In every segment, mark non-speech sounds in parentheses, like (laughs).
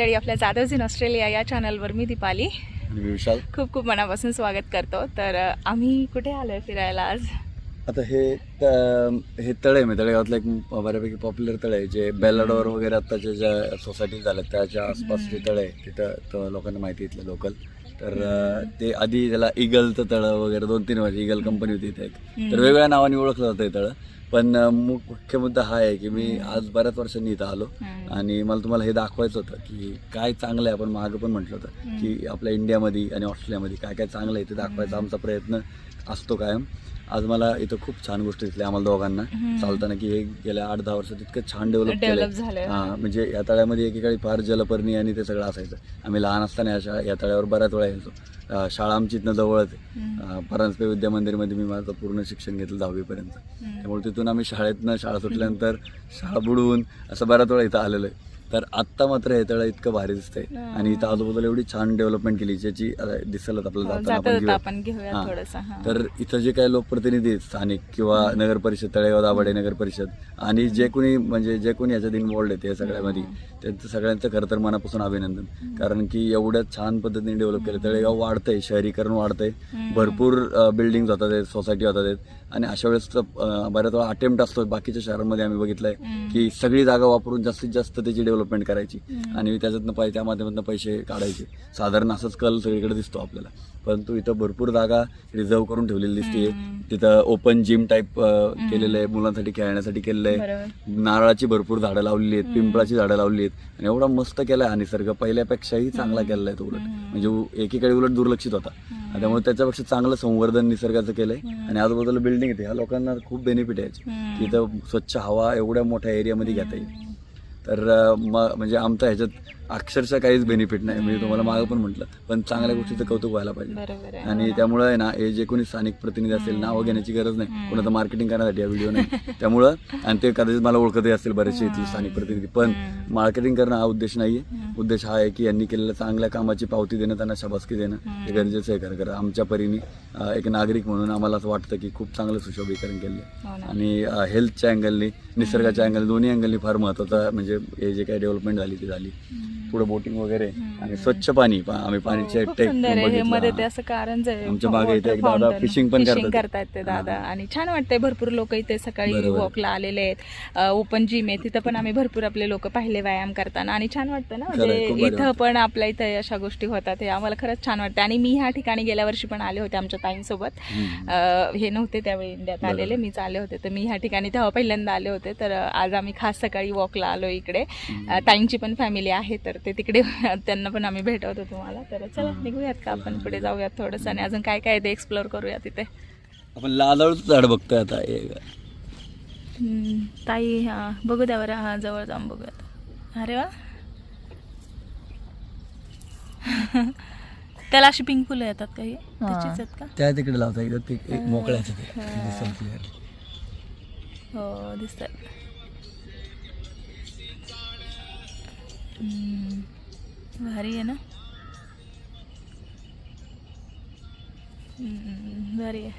मंडळी आपल्या जाधवज in Australia या चॅनलवर मी दीपाली. विशाल. खूप खूप मनापासून स्वागत करतो. तर आम्ही कुठे आलो आहे फिरायला आज? आता हे त- हे तळे आहे तळेगावातलं एक बऱ्यापैकी पॉप्युलर तळे आहे जे बेलाडोर वगैरे आत्ताच्या ज्या सोसायटी झाल्यात त्याच्या आसपास जे तळे आहे तिथं लोकांना माहिती इथलं लोकल तर ते आधी त्याला इगलचं तळं वगैरे दोन तीन वर्ष इगल कंपनी होती इथे एक. तर वेगवेगळ्या नावाने ओळखलं जातं हे तळं. पण मुख्य मुद्दा हा आहे की मी आज बऱ्याच वर्षांनी इथं आलो. आणि मला तुम्हाला हे दाखवायचं होतं की काय चांगलं आहे आपण मागं पण म्हटलं होतं की आपल्या इंडियामध्ये आणि ऑस्ट्रेलियामध्ये काय काय चांगलं आहे ते दाखवायचा आमचा प्रयत्न असतो कायम. आज मला इथं खूप छान गोष्टी दिसल्या आम्हाला दोघांना. चालताना की हे गेल्या आठ दहा वर्षात इतकं छान डेव्हलप केलं. हा म्हणजे या तळ्यामध्ये एकेकाळी फार जलपर्णी आणि ते सगळं असायचं. आम्ही लहान असताना या या तळ्यावर बऱ्याच वेळा यायचो शाळा आमची इथनं जवळच आहे. परांजपे विद्या मंदिरमध्ये मी माझं पूर्ण शिक्षण घेतलं दहावीपर्यंत. त्यामुळे तिथून आम्ही शाळेतनं शाळा सुटल्यानंतर शाळा बुडवून असं बऱ्याच वेळा इथं आलेलो आहे. तर आत्ता मात्र हे तळं इतकं भारी दिसतंय. आणि इथं आजूबाजूला एवढी छान डेव्हलपमेंट केली ज्याची आता दिसेलच आपल्याला आपण घेऊया. तर इथं जे काही लोकप्रतिनिधी आहेत स्थानिक किंवा नगर परिषद तळेगाव दाभाडे नगर परिषद आणि जे कोणी म्हणजे जे कोणी याच्यात इन्वॉल्ड आहेत या सगळ्यामध्ये त्यांचं सगळ्यांचं खरं तर मनापासून अभिनंदन. कारण की एवढ्या छान पद्धतीने डेव्हलप केलं. तळेगाव वाढतंय शहरीकरण वाढतंय. भरपूर बिल्डिंग होतात आहेत सोसायटी होतात आहेत. आणि अशा वेळेस बऱ्याच वेळा अटेम्प्ट असतो बाकीच्या शहरांमध्ये आम्ही बघितलंय की सगळी जागा वापरून जास्तीत जास्त त्याची डेव्हलपमेंट करायची. आणि त्याच्यातनं पैसे त्या माध्यमातून पैसे काढायचे. साधारण असंच कल सगळीकडे दिसतो आपल्याला. परंतु इथं भरपूर जागा रिझर्व करून ठेवलेली दिसते तिथं ओपन जिम टाईप केलेलं आहे मुलांसाठी खेळण्यासाठी केलेलं आहे नारळाची भरपूर झाडं लावलेली आहेत. पिंपळाची झाडं लावली आहेत. आणि एवढा मस्त केला आहे हा निसर्ग. पहिल्यापेक्षाही चांगला केलेला आहे तो उलट. म्हणजे एकीकडे उलट दुर्लक्षित होता. त्यामुळे त्याच्यापेक्षा चांगलं संवर्धन निसर्गाचं केलंय. आणि आजूबाजूला बिल्डिंग येते ह्या लोकांना खूप बेनिफिट आहे इथं स्वच्छ हवा एवढ्या मोठ्या एरियामध्ये घेता येईल. तर म- म्हणजे आमचा ह्याच्यात अक्षरशः काहीच बेनिफिट नाही. म्हणजे तुम्हाला मागं पण म्हटलं पण चांगल्या गोष्टीचं कौतुक व्हायला पाहिजे. आहे. आणि त्यामुळं आहे ना हे जे कोणी स्थानिक प्रतिनिधी असेल नावं घेण्याची गरज नाही. कोणाचं मार्केटिंग करण्यासाठी हा व्हिडिओ नाही. (laughs) त्यामुळं आणि ते कदाचित मला ओळखतही असतील बरेचसे इथले स्थानिक प्रतिनिधी. पण मार्केटिंग करणं हा उद्देश नाहीये. उद्देश हा आहे की यांनी केलेल्या चांगल्या कामाची पावती देणं त्यांना शाबासकी देणं हे गरजेचं आहे. खरं खरं आमच्या परीने एक नागरिक म्हणून आम्हाला असं वाटतं की खूप चांगलं सुशोभीकरण केलं हो. आणि हेल्थच्या अँगलनी निसर्गाच्या अँगल दोन्ही अँगलनी फार महत्त्वाचा म्हणजे हे जे काही डेव्हलपमेंट झाली ती झाली. पुढे बोटिंग वगैरे आणि स्वच्छ पाणी पा- आम्ही पाणीचे खूप टॅक सुंदर आहे. हे. मध्ये हा. ते असं आहे. आमच्या मागे इथे एक water दादा fishing पण करतात. करतायत ते दादा. आणि छान वाटतंय. भरपूर लोक इथे सकाळी बरोबर. वॉकला आलेले आहेत. ओपन जिम आहे. तिथं पण आम्ही भरपूर आपले लोक पाहिले व्यायाम करताना. आणि छान वाटतं ना खरंय, म्हणजे खूप भारी इथं वाटतं. पण आपल्या इथं अशा गोष्टी होतात. हे आम्हाला खरंच छान वाटतं आणि मी ह्या ठिकाणी गेल्या वर्षी पण आले होते आमच्या ताईंसोबत. हम्म. अं, हे नव्हते त्यावेळी इंडियात आलेले. मीच आले होते. तर मी ह्या ठिकाणी तेव्हा पहिल्यांदा आले होते. तर अं, आज आम्ही खास सकाळी वॉकला आलो इकडे. अं, ताईंची पण फॅमिली आहे. तर ते तिकडे (laughs) त्यांना पण आम्ही भेटवतो तुम्हाला. तर चला निघूयात का आपण पुढे जाऊयात थोडंसं आणि अजून काय काय आहे ते एक्सप्लोअर करूया तिथे आपण लादळूच झाड बघतोय आता हे. ताई हा बघू द्या बरं हा जवळ जाऊन बघूयात. अरे वा. (laughs) त्याला अशी पिंक फुलं येतात काही का? त्या तिकडे लावता clear. हो दिसतात. भारी आहे ना? भारी आहे.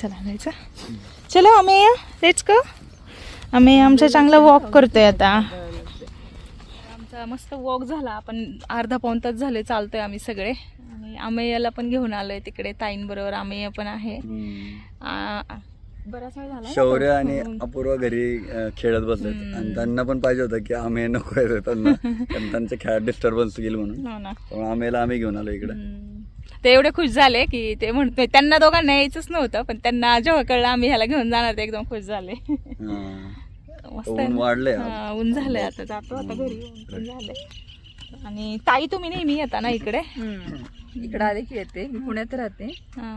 चला जायचं. चलो आम्ही तेच का आम्ही आमचा चांगला वॉक करतोय आता. आमचा मस्त वॉक झाला. आपण अर्धा पाऊण तास झाले चालतोय आम्ही सगळे. आणि अमेयाला पण घेऊन आलोय तिकडे ताईंबरोबर. अमेय पण आहे. बराच वेळ झाला ना शौर्य. आणि (laughs) अपूर्व घरी अं, खेळत बसलेत. आणि त्यांना पण पाहिजे होतं की आम्ही नको आहे त्यांना. (laughs) कारण त्यांच्या खेळात डिस्टर्बन्स गेल म्हणून. हो ना. त्यामुळे आम्हाला आम्ही घेऊन आलो इकडे. हम्म. ते एवढे खुश झाले की ते म्हणतोय त्यांना दोघांना यायचंच नव्हतं पण त्यांना जेव्हा कळलं आम्ही ह्याला घेऊन जाणार ते एकदम खुश झाले. मस्त आहे ऊन ना? वाढलंय हा, ऊन झालंय आता. जातो आता घरी ऊन ऊन झालंय. आणि ताई तुम्ही नेहमी येता ना इकडे? इकडे आले की येते. मी पुण्यात राहते. हा.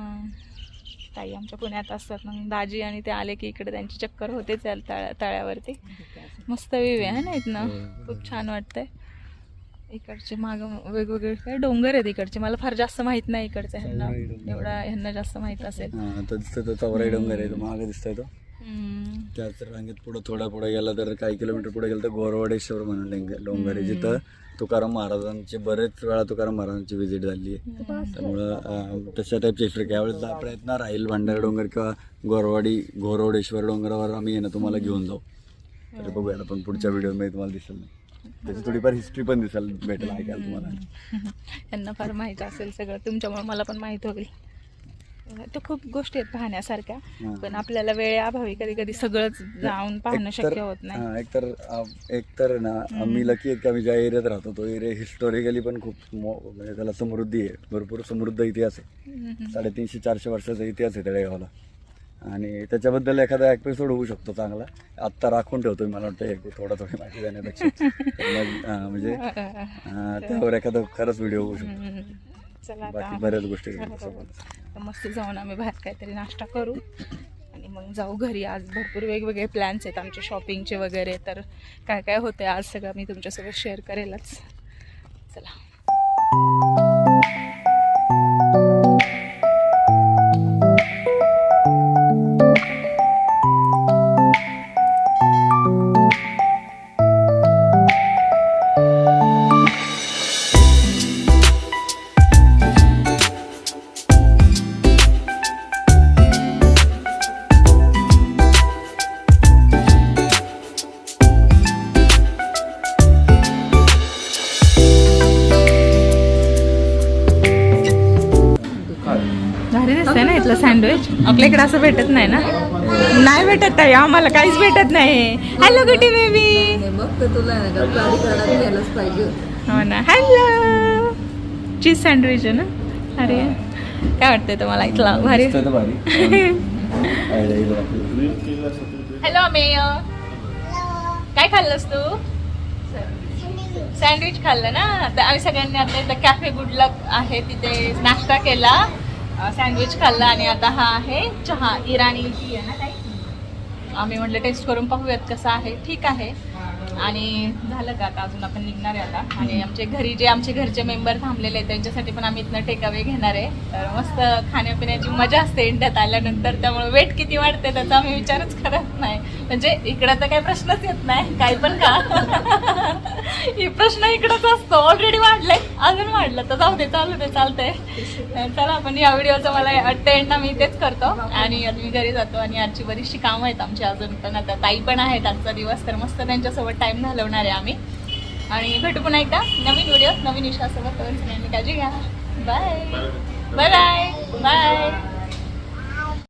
ताई आमच्या पुण्यात असतात. मग दाजी आणि ते आले की इकडे त्यांची चक्कर होतेच या तळ्या तळ्यावरती. मस्त व्ह्यू आहे ना इथनं? खूप छान वाटतंय. इकडचे माग वेगवेगळे काय डोंगर आहेत इकडचे. मला फार जास्त माहीत नाही इकडचं. ह्यांना एवढा ह्यांना जास्त माहीत असेल. हा डोंगर आहे. मागे दिसतोय तो. त्याच रांगेत पुढे थोडा पुढे गेला तर काही किलोमीटर पुढे गेलं तर गोरवडेश्वर म्हणून डोंगर- डोंगर. आहे जिथं तुकाराम महाराजांची बरेच वेळा तुकाराम महाराजांची व्हिजिट झाली. आहे त्यामुळं तशा टाईपचे एक्सप्रेस यावेळेस प्रयत्न राहील. भांडार डोंगर किंवा गोरवाडी घोरवडेश्वर डोंगरावर आम्ही येणं तुम्हाला घेऊन जाऊ. तर बघूया आपण पुढच्या व्हिडिओमध्ये तुम्हाला दिसेल नाही. त्याची थोडीफार हिस्ट्री पण दिसायला भेटेल ऐकायला तुम्हाला. (laughs) यांना फार माहीत असेल सगळं. तुमच्यामुळे मला पण माहीत होईल. तर खूप गोष्टी आहेत पाहण्यासारख्या. पण आपल्याला वेळेअभावी कधी कधी सगळंच जाऊन पाहणं शक्य होत नाही. एकतर एकतर ना आम्ही लकी आहेत का आम्ही ज्या एरियात राहतो तो एरिया हिस्टॉरिकली पण खूप म्हणजे त्याला समृद्धी आहे भरपूर समृद्ध इतिहास आहे. साडेतीनशे चारशे वर्षाचा इतिहास आहे तळेगावला आणि त्याच्याबद्दल एखादा एपिसोड होऊ शकतो चांगला. आत्ता राखून ठेवतोय मला वाटतं एक थोडा थोडी माहिती देण्यापेक्षा. (laughs) म्हणजे त्यावर एखादा खरंच व्हिडिओ होऊ शकतो. चला बाकी आता बऱ्याच गोष्टी. तर मस्त जाऊन आम्ही बाहेर काहीतरी नाश्ता करू. आणि मग जाऊ घरी. आज भरपूर वेगवेगळे प्लॅन्स आहेत आमचे शॉपिंगचे वगैरे. तर काय काय होते आज सगळं मी तुमच्यासोबत शेअर करेलच. चला. सँडविच आपल्या इकडे असं भेटत नाही ना? नाही भेटत आहे आम्हाला काहीच भेटत नाही. हॅलो गुटी बेबी मग तर तुला घ्यायलाच पाहिजे. हो ना. हॅलो चीज सँडविच आहे ना? अरे काय वाटतंय तुम्हाला इथला? भारी. हॅलो अमेय काय खाल्लंस तू? सँडविच खाल्लं ना? तर आम्ही सगळ्यांनी आता इथं कॅफे गुड लक आहे तिथे नाश्ता केला. सँडविच खाल्ला आणि आता हा आहे चहा. इराणी टी आहे ना काही आम्ही म्हटलं टेस्ट करून पाहूयात कसं आहे. ठीक आहे. आणि झालं का आता अजून आपण निघणार आहे आता. आणि आमचे घरी जे आमचे घरचे मेंबर थांबलेले आहेत त्यांच्यासाठी पण आम्ही इथनं टेकअवे घेणार आहे. तर मस्त खाण्यापिण्याची मजा असते इंडियात आल्यानंतर त्यामुळे वेट किती वाढते त्याचा आम्ही विचारच करत नाही. म्हणजे इकडं तर काही प्रश्नच येत नाही काही पण का (laughs) ही प्रश्न इकडंच असतो. ऑलरेडी वाढलंय. अजून वाढलं तर जाऊ दे चालू दे चालतंय. चला आपण या व्हिडिओचं मला टेंड ना मी तेच करतो. आणि मी घरी जातो आणि आजची बरीचशी कामं आहेत आमची अजून पण. आता ताई पण आहेत आजचा दिवस तर मस्त त्यांच्यासोबत टाइम घालवणार आहे आम्ही. आणि भेटू पुन्हा एकदा. नवीन व्हिडिओ नवीन सगळ्यांनी काळजी घ्या. Bye bye bye bye